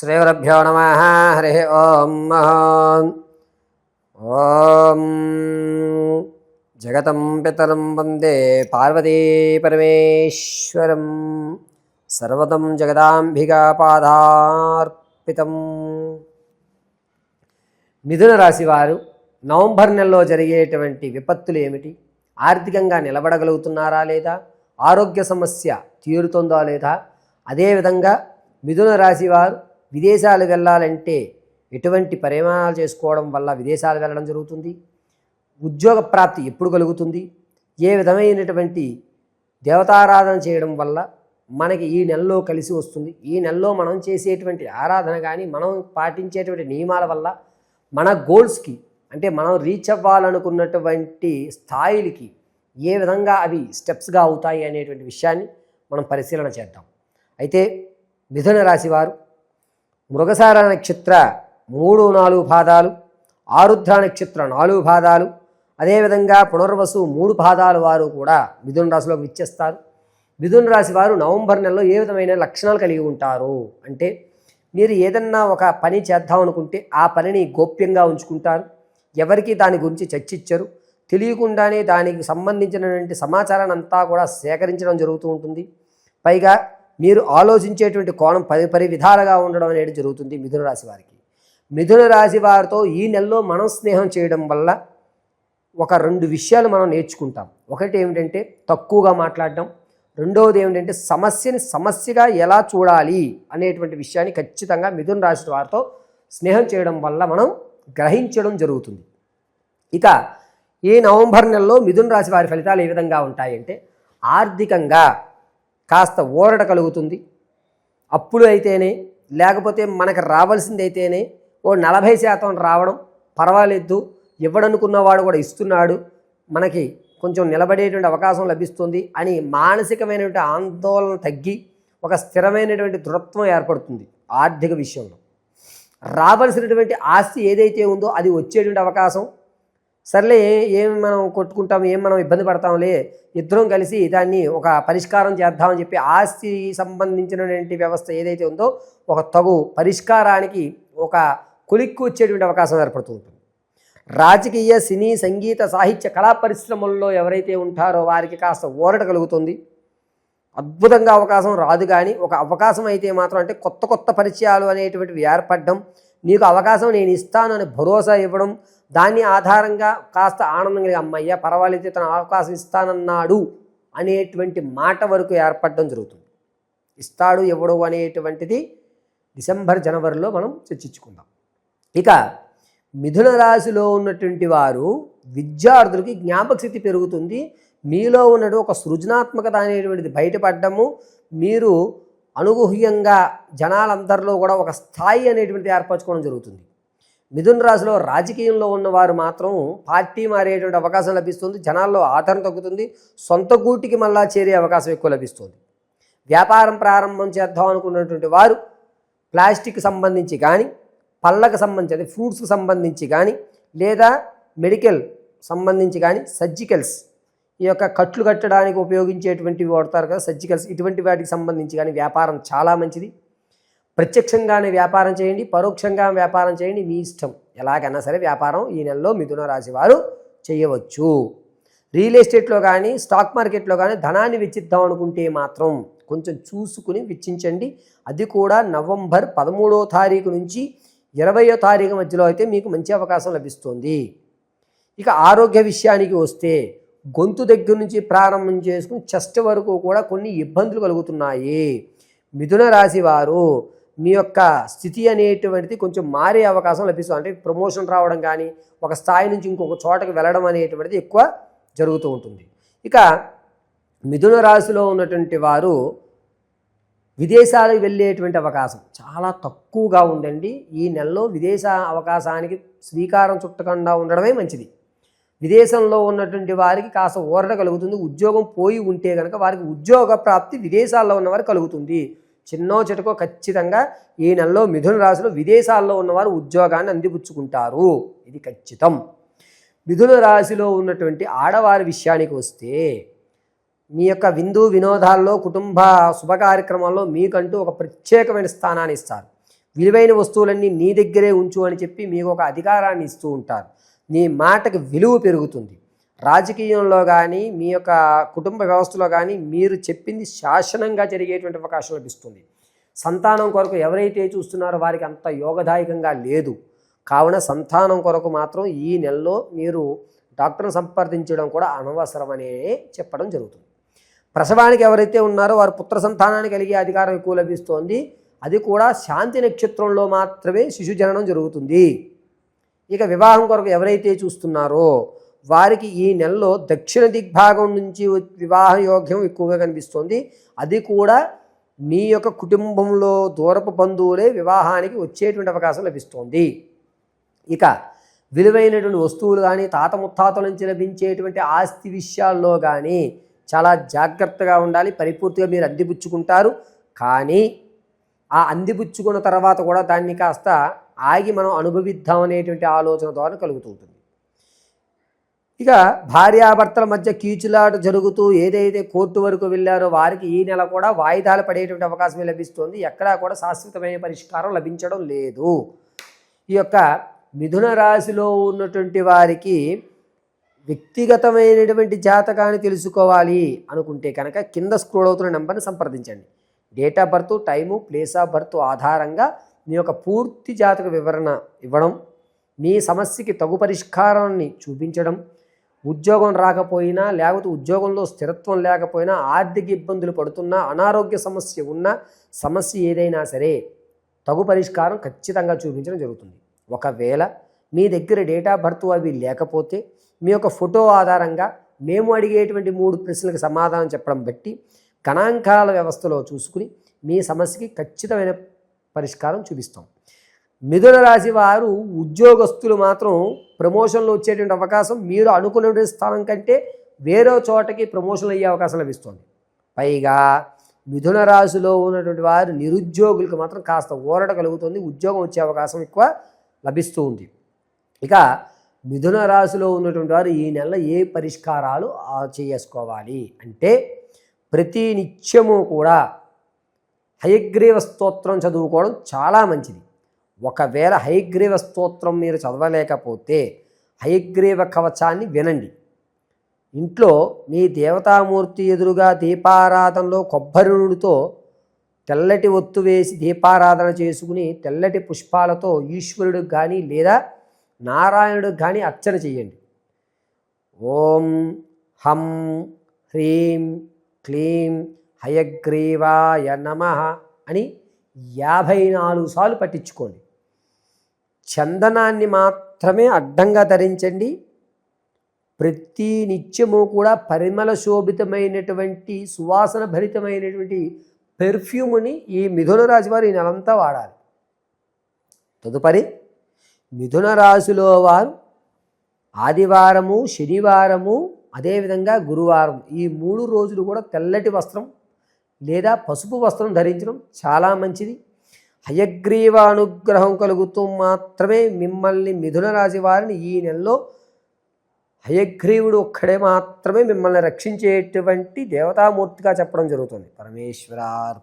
శ్రీగురుభ్యో నమ హరి ఓం ఓం జగతం పితరం వందే పార్వతీ పరమేశ్వరం సర్వతం జగదాంబికా పాదార్పితం మిథున రాశివారు నవంబర్ నెలలో జరిగేటువంటి విపత్తులు ఏమిటి? ఆర్థికంగా నిలబడగలుగుతున్నారా లేదా? ఆరోగ్య సమస్య తీరుతుందా లేదా? అదేవిధంగా మిథున రాశివారు విదేశాలు వెళ్ళాలంటే ఎటువంటి పరిమాణాలు చేసుకోవడం వల్ల విదేశాలు వెళ్ళడం జరుగుతుంది? ఉద్యోగ ప్రాప్తి ఎప్పుడు కలుగుతుంది? ఏ విధమైనటువంటి దేవతారాధన చేయడం వల్ల మనకి ఈ నెలలో కలిసి వస్తుంది? ఈ నెలలో మనం చేసేటువంటి ఆరాధన కానీ మనం పాటించేటువంటి నియమాల వల్ల మన గోల్స్కి అంటే మనం రీచ్ అవ్వాలనుకున్నటువంటి స్థాయిలకి ఏ విధంగా అవి స్టెప్స్గా అవుతాయి అనేటువంటి విషయాన్ని మనం పరిశీలన చేద్దాం. అయితే మిథున రాశి వారు మృగసార నక్షత్ర మూడు నాలుగు పాదాలు ఆరుద్ర నక్షత్ర నాలుగు పాదాలు అదేవిధంగా పునర్వసు మూడు పాదాల వారు కూడా మిథున రాశిలోకి విచ్చేస్తారు. మిథున రాశి వారు నవంబర్ నెలలో ఏ విధమైన లక్షణాలు కలిగి ఉంటారు? అంటే మీరు ఏదన్నా ఒక పని చేద్దాం అనుకుంటే ఆ పనిని గోప్యంగా ఉంచుకుంటారు. ఎవరికి దాని గురించి చర్చించరు. తెలియకుండానే దానికి సంబంధించినటువంటి సమాచారాన్ని అంతా కూడా సేకరించడం జరుగుతూ ఉంటుంది. పైగా మీరు ఆలోచించేటువంటి కోణం పది పది విధాలుగా ఉండడం అనేది జరుగుతుంది మిథున రాశి వారికి. మిథున రాశి వారితో ఈ నెలలో మనం స్నేహం చేయడం వల్ల ఒక రెండు విషయాలు మనం నేర్చుకుంటాం. ఒకటి ఏమిటంటే తక్కువగా మాట్లాడడం. రెండవది ఏమిటంటే సమస్యని సమస్యగా ఎలా చూడాలి అనేటువంటి విషయాన్ని ఖచ్చితంగా మిథున రాశి వారితో స్నేహం చేయడం వల్ల మనం గ్రహించడం జరుగుతుంది. ఇక ఈ నవంబర్ నెలలో మిథున రాశి వారి ఫలితాలు ఏ విధంగా ఉంటాయంటే ఆర్థికంగా కాస్త ఊరట కలుగుతుంది. అప్పులు అయితేనే లేకపోతే మనకు రావాల్సింది అయితేనే ఓ నలభై శాతం రావడం పర్వాలేదు. ఇవ్వడనుకున్నవాడు కూడా ఇస్తున్నాడు. మనకి కొంచెం నిలబడేటువంటి అవకాశం లభిస్తుంది అని మానసికమైనటువంటి ఆందోళన తగ్గి ఒక స్థిరమైనటువంటి దృఢత్వం ఏర్పడుతుంది ఆర్థిక విషయంలో. రావాల్సినటువంటి ఆస్తి ఏదైతే ఉందో అది వచ్చేటువంటి అవకాశం సర్లే ఏం మనం కొట్టుకుంటాం ఏం మనం ఇబ్బంది పడతాంలే ఇద్దరం కలిసి దాన్ని ఒక పరిష్కారం చేద్దామని చెప్పి ఆస్తి సంబంధించినటువంటి వ్యవస్థ ఏదైతే ఉందో ఒక తగు పరిష్కారానికి ఒక కులిక్కు వచ్చేటువంటి అవకాశం ఏర్పడుతూ ఉంటుంది. రాజకీయ సినీ సంగీత సాహిత్య కళా పరిశ్రమల్లో ఎవరైతే ఉంటారో వారికి కాస్త ఊరట కలుగుతుంది. అద్భుతంగా అవకాశం రాదు కానీ ఒక అవకాశం అయితే మాత్రం అంటే కొత్త కొత్త పరిచయాలు అనేటువంటివి ఏర్పడడం నీకు అవకాశం నేను ఇస్తాను అని భరోసా ఇవ్వడం దాన్ని ఆధారంగా కాస్త ఆనందం కలిగి అమ్మయ్య పర్వాలేదు తన అవకాశం ఇస్తానన్నాడు అనేటువంటి మాట వరకు ఏర్పడడం జరుగుతుంది. ఇస్తాడు ఎవడు అనేటువంటిది డిసెంబర్ జనవరిలో మనం చర్చించుకుందాం. ఇక మిథున రాశిలో ఉన్నటువంటి వారు విద్యార్థులకి జ్ఞాపకశక్తి పెరుగుతుంది. మీలో ఉన్నటువంటి ఒక సృజనాత్మకత అనేటువంటిది బయటపడ్డము. మీరు అనుగుహ్యంగా జనాలందరిలో కూడా ఒక స్థాయి అనేటువంటిది ఏర్పరచుకోవడం జరుగుతుంది. మిథున్ రాశిలో రాజకీయంలో ఉన్నవారు మాత్రం పార్టీ మారేటువంటి అవకాశం లభిస్తుంది జనాల్లో ఆదరణ తగ్గుతుంది సొంత గూటికి మళ్ళా చేరే అవకాశం ఎక్కువ లభిస్తుంది. వ్యాపారం ప్రారంభం చేద్దాం అనుకున్నటువంటి వారు ప్లాస్టిక్ సంబంధించి కానీ పళ్ళకు సంబంధించి అదే ఫ్రూట్స్కి సంబంధించి కానీ లేదా మెడికల్ సంబంధించి కానీ సర్జికల్స్ ఈ యొక్క కట్లు కట్టడానికి ఉపయోగించేటువంటివి వాడతారు కదా సర్జికల్స్ ఇటువంటి వాటికి సంబంధించి కానీ వ్యాపారం చాలా మంచిది. ప్రత్యక్షంగానే వ్యాపారం చేయండి పరోక్షంగా వ్యాపారం చేయండి మీ ఇష్టం. ఎలాగైనా సరే వ్యాపారం ఈ నెలలో మిథున రాశి వారు చేయవచ్చు. రియల్ ఎస్టేట్లో కానీ స్టాక్ మార్కెట్లో కానీ ధనాన్ని వెచ్చిద్దాం అనుకుంటే మాత్రం కొంచెం చూసుకుని వెచ్చించండి. అది కూడా నవంబర్ పదమూడో తారీఖు నుంచి ఇరవయో తారీఖు మధ్యలో అయితే మీకు మంచి అవకాశం లభిస్తుంది. ఇక ఆరోగ్య విషయానికి వస్తే గొంతు దగ్గర నుంచి ప్రారంభం చేసుకుని చెస్ట్ వరకు కూడా కొన్ని ఇబ్బందులు కలుగుతున్నాయి. మిథున రాశి వారు మీ యొక్క స్థితి అనేటువంటిది కొంచెం మారే అవకాశం లభిస్తుంది. అంటే ప్రమోషన్ రావడం కానీ ఒక స్థాయి నుంచి ఇంకొక చోటకి వెళ్ళడం అనేటువంటిది ఎక్కువ జరుగుతూ ఉంటుంది. ఇక మిథున రాశిలో ఉన్నటువంటి వారు విదేశాలకు వెళ్ళేటువంటి అవకాశం చాలా తక్కువగా ఉందండి. ఈ నెలలో విదేశ అవకాశానికి శ్రీకారం చుట్టకుండా ఉండడమే మంచిది. విదేశంలో ఉన్నటువంటి వారికి కాస్త ఊరట కలుగుతుంది. ఉద్యోగం పోయి ఉంటే కనుక వారికి ఉద్యోగ ప్రాప్తి విదేశాల్లో ఉన్నవారు కలుగుతుంది. చిన్నో చెటుకో ఖచ్చితంగా ఈ నెలలో మిథున రాశిలో విదేశాల్లో ఉన్నవారు ఉద్యోగాన్ని అందిపుచ్చుకుంటారు. ఇది ఖచ్చితం. మిథున రాశిలో ఉన్నటువంటి ఆడవారి విషయానికి వస్తే మీ యొక్క విందు వినోదాల్లో కుటుంబ శుభ కార్యక్రమాల్లో మీకంటూ ఒక ప్రత్యేకమైన స్థానాన్ని ఇస్తారు. విలువైన వస్తువులన్నీ నీ దగ్గరే ఉంచు అని చెప్పి మీకు ఒక అధికారాన్ని ఇస్తూ ఉంటారు. నీ మాటకి విలువ పెరుగుతుంది. రాజకీయంలో కానీ మీ యొక్క కుటుంబ వ్యవస్థలో కానీ మీరు చెప్పింది శాసనంగా జరిగేటువంటి అవకాశం లభిస్తుంది. సంతానం కొరకు ఎవరైతే చూస్తున్నారో వారికి అంత యోగదాయకంగా లేదు. కావున సంతానం కొరకు మాత్రం ఈ నెలలో మీరు డాక్టర్ను సంప్రదించడం కూడా అనవసరమనే చెప్పడం జరుగుతుంది. ప్రసవానికి ఎవరైతే ఉన్నారో వారు పుత్ర సంతానానికి కలిగే అధికారం ఎక్కువ లభిస్తోంది. అది కూడా శాంతి నక్షత్రంలో మాత్రమే శిశు జననం జరుగుతుంది. ఇక వివాహం కొరకు ఎవరైతే చూస్తున్నారో వారికి ఈ నెలలో దక్షిణ దిగ్భాగం నుంచి వివాహ యోగ్యం ఎక్కువగా కనిపిస్తోంది. అది కూడా మీ యొక్క కుటుంబంలో దూరపు బంధువులే వివాహానికి వచ్చేటువంటి అవకాశం లభిస్తోంది. ఇక విలువైనటువంటి వస్తువులు కానీ తాత ముత్తాతల నుంచి లభించేటువంటి ఆస్తి విషయాల్లో కానీ చాలా జాగ్రత్తగా ఉండాలి. పరిపూర్తిగా మీరు అందిపుచ్చుకుంటారు. కానీ ఆ అందిపుచ్చుకున్న తర్వాత కూడా దాన్ని కాస్త ఆగి మనం అనుభవిద్దాం అనేటువంటి ఆలోచన ద్వారా కలుగుతూ ఉంటుంది ఇక భార్యాభర్తల మధ్య కీచులాట జరుగుతూ ఏదైతే కోర్టు వరకు వెళ్ళారో వారికి ఈ నెల కూడా వాయిదాలు పడేటువంటి అవకాశమే లభిస్తుంది. ఎక్కడా కూడా శాశ్వతమైన పరిష్కారం లభించడం లేదు. ఈ యొక్క మిథున రాశిలో ఉన్నటువంటి వారికి వ్యక్తిగతమైనటువంటి జాతకాన్ని తెలుసుకోవాలి అనుకుంటే కనుక కింద స్క్రోల్ అవుతున్న నెంబర్ని సంప్రదించండి. Date of birth time place of birth ఆధారంగా మీ యొక్క పూర్తి జాతక వివరణ ఇవ్వడం మీ సమస్యకి తగు పరిష్కారాన్ని చూపించడం ఉద్యోగం రాకపోయినా లేకపోతే ఉద్యోగంలో స్థిరత్వం లేకపోయినా ఆర్థిక ఇబ్బందులు పడుతున్నా అనారోగ్య సమస్య ఉన్న సమస్య ఏదైనా సరే తగు పరిష్కారం ఖచ్చితంగా చూపించడం జరుగుతుంది. ఒకవేళ మీ దగ్గర డేట్ ఆఫ్ బర్త్ అవి లేకపోతే మీ యొక్క ఫోటో ఆధారంగా మేము అడిగేటువంటి మూడు ప్రశ్నలకు సమాధానం చెప్పడం బట్టి గణాంకాల వ్యవస్థలో చూసుకుని మీ సమస్యకి ఖచ్చితమైన పరిష్కారం చూపిస్తాం. మిథున రాశి వారు ఉద్యోగస్తులు మాత్రం ప్రమోషన్లు వచ్చేటువంటి అవకాశం మీరు అనుకునే స్థానం కంటే వేరే చోటకి ప్రమోషన్లు అయ్యే అవకాశం లభిస్తుంది. పైగా మిథున రాశిలో ఉన్నటువంటి వారు నిరుద్యోగులకు మాత్రం కాస్త ఊరట కలుగుతుంది ఉద్యోగం వచ్చే అవకాశం ఎక్కువ లభిస్తూ ఉంది. ఇక మిథున రాశిలో ఉన్నటువంటి వారు ఈ నెల ఏ పరిష్కారాలు చేసుకోవాలి అంటే ప్రతి నిత్యము కూడా హయగ్రీవ స్తోత్రం చదువుకోవడం చాలా మంచిది. ఒకవేళ హైగ్రీవ స్తోత్రం మీరు చదవలేకపోతే హైగ్రీవ కవచాన్ని వినండి. ఇంట్లో మీ దేవతామూర్తి ఎదురుగా దీపారాధనలో కొబ్బరి నూనెతో తెల్లటి ఒత్తు వేసి దీపారాధన చేసుకుని తెల్లటి పుష్పాలతో ఈశ్వరుడికి కానీ లేదా నారాయణుడికి కానీ అర్చన చేయండి. ఓం హం హ్రీం క్లీం హయగ్రీవాయ నమ అని యాభై నాలుగు సార్లు పట్టించుకోండి. చందనాన్ని మాత్రమే అడ్డంగా ధరించండి. ప్రతి నిత్యము కూడా పరిమళ శోభితమైనటువంటి సువాసన భరితమైనటువంటి పెర్ఫ్యూమ్ని ఈ మిథున రాశి వారు ఈ నెలంతా వాడాలి. తదుపరి మిథున రాశిలో వారు ఆదివారము శనివారము అదేవిధంగా గురువారం ఈ మూడు రోజులు కూడా తెల్లటి వస్త్రం లేదా పసుపు వస్త్రం ధరించడం చాలా మంచిది. హయగ్రీవ అనుగ్రహం కలుగుతూ మాత్రమే మిమ్మల్ని మిథున రాశి వారిని ఈ నెలలో హయగ్రీవుడు ఒక్కడే మాత్రమే మిమ్మల్ని రక్షించేటువంటి దేవతామూర్తిగా చెప్పడం జరుగుతుంది. పరమేశ్వరార్